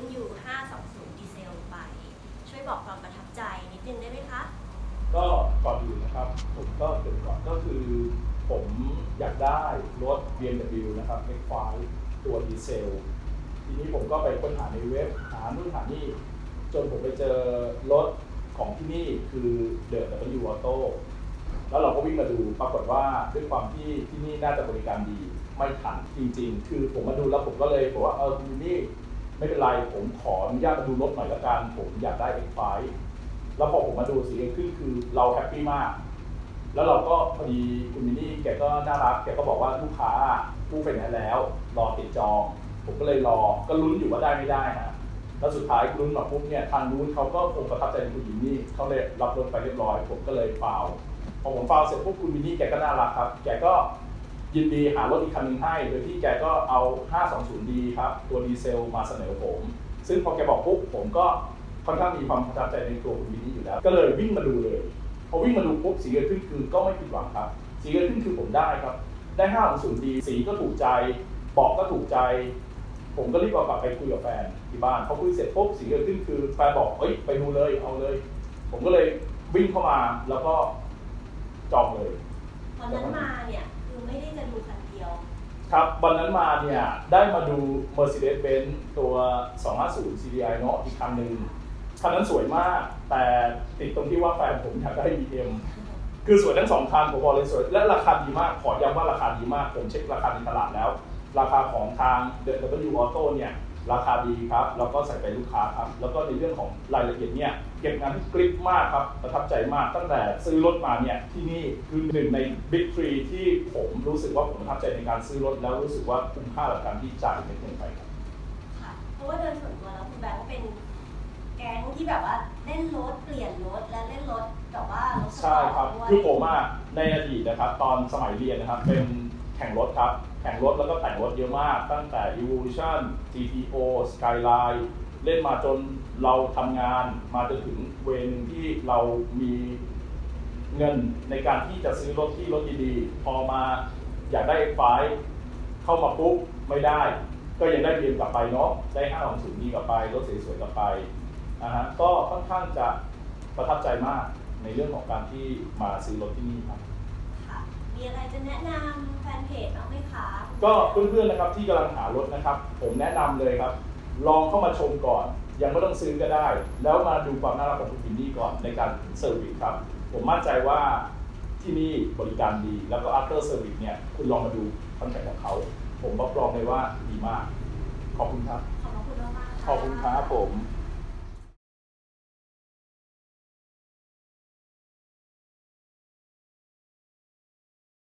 BMW 520 ดีเซลไป ช่วยบอกความประทับใจนิดนึงได้ไหมคะ ก็ก่อนอื่นนะครับ ผมก็เกริดก่อนก็คือ ผมอยากได้รถ BMW นะครับ X5 ตัวดีเซล ทีนี้ผมก็ไปค้นหาในเว็บหานู่นหานี่ จนผมไปเจอรถของที่นี่คือเดอะ W Auto แล้วเราก็วิ่งมาดูปรากฏว่าด้วยความที่ที่นี่น่าจะบริการดี ไม่ทันจริง ๆ คือผมมาดูแล้วผมก็เลยบอกว่าเออคุณนี่ ไม่เป็นไรผมขออนุญาตมาดูรถหน่อยละกันผมอยากได้ X5 แล้วพอผมมาดูสีเองขึ้นคือเราแฮปปี้มาก แล้วเราก็พอดีคุณมินนี่แกก็น่ารักแกก็บอกว่าลูกค้าผู้เป็นนั้นแล้ว รอติดจอง ผมก็เลยรอก็ลุ้นอยู่ว่าได้ไม่ได้ฮะแล้วสุดท้ายลุ้นมาปุ๊บเนี่ยทางนู้นเขาก็คงประทับใจในคุณมินนี่เขาเลยรับรถไปเรียบร้อย ผมก็เลยฟาวล์พอผมฟาวล์เสร็จปุ๊บคุณมินนี่แกก็น่ารักครับ แกก็ ยินดีหารถอีกคันหนึงให้โดยที่แกก็เอา 520D ครับตัวดีเซลมาเสนอผม ซึ่งพอแกบอกปุ๊บผมก็ค่อนข้างมีความประทับใจในตัวคุณมินนี่อยู่แล้ว ก็เลยวิ่งมาดูเลยพอวิ่งมาดูปุ๊บสีเกิดขึ้นคือก็ไม่ผิดหวังครับ สีเกิดขึ้นคือผมได้ครับ ได้5 0 0ดีสีก็ถูกใจเบอกก็ถูกใจ ผมก็รีบเอากลับไปคุยกับแฟนที่บ้านพอคุยเสร็จปุ๊บสีเกิดขึ้นคือแฟนบอกเฮ้ยไปดูเลยเอาเลย ผมก็เลยวิ่งเข้ามาแล้วก็จองเลยวันนั้นมาเนี่ยคือไม่ได้จะดูคันเดียว ครับวันนั้นมาเนี่ยได้มาดู Mercedes-Benz ตัว 250 CDI เนาะอีกคันหนึ่งคันนั้นสวยมาก แต่ติดตรงที่ว่าแฟนผมอยากได้ BM คือสวยทั้งสองคันผมบอกเลยสวย และราคาดีมาก ขอย้ำว่าราคาดีมาก ผมเช็คราคาในตลาดแล้ว ราคาของทาง The W Auto เนี่ย ราคาดีครับแล้วก็ใส่ใจลูกค้าครับ แล้วก็ในเรื่องของรายละเอียดเนี่ยเก็บงานที่กริปมากครับประทับใจมากตั้งแต่ซื้อรถมาเนี่ยที่นี่คือหนึ่งใน Big Three ที่ผมรู้สึกว่าผมประทับใจในการซื้อรถแล้วรู้สึกว่าคุ้มค่ากับการที่จ่ายเงินไปครับค่ะเพราะว่าโดยส่วนตัวแล้วคุณแบงค์เป็นแก๊งที่แบบว่าเล่นรถเปลี่ยนรถและเล่นรถแบบว่ารถสปใช่อร์ตครับด้วยคือผมอะในอดีตนะครับ ตอนสมัยเรียนนะครับเป็นแข่งรถครับ แข่งรถแล้วก็แต่งรถเยอะมาก ตั้งแต่ Evolution GTO Skyline เล่นมาจนเราทำงานมาจนถึงเวรหนึ่งที่เรามีเงินในการที่จะซื้อรถที่รถดีๆพอมาอยากได้ไฟเข้ามาปุ๊บไม่ได้ ก็ยังได้เรียนกลับไปเนาะได้ห้าของศูนย์ดีกลับไป รถสวยๆกลับไปนะฮะก็ค่อนข้างจะประทับใจมากในเรื่องของการที่มาซื้อรถที่นี่ครับ มีอะไรจะแนะนำแฟนเพจบ้างไหมคะก็เพื่อนๆนะครับที่กำลังหารถนะครับ ผมแนะนำเลยครับ ลองเข้ามาชมก่อน ยังไม่ต้องซื้อก็ได้ แล้วมาดูความน่ารักของคุณพินนี่ก่อนในการเซอร์วิสครับ ผมมั่นใจว่าที่นี่บริการดี แล้วก็ after service เนี่ยคุณลองมาดูคอนแทคของเขา ผมรับรองเลยว่าดีมาก ขอบคุณครับ ขอบพระคุณมากๆะ ขอบคุณครับผมค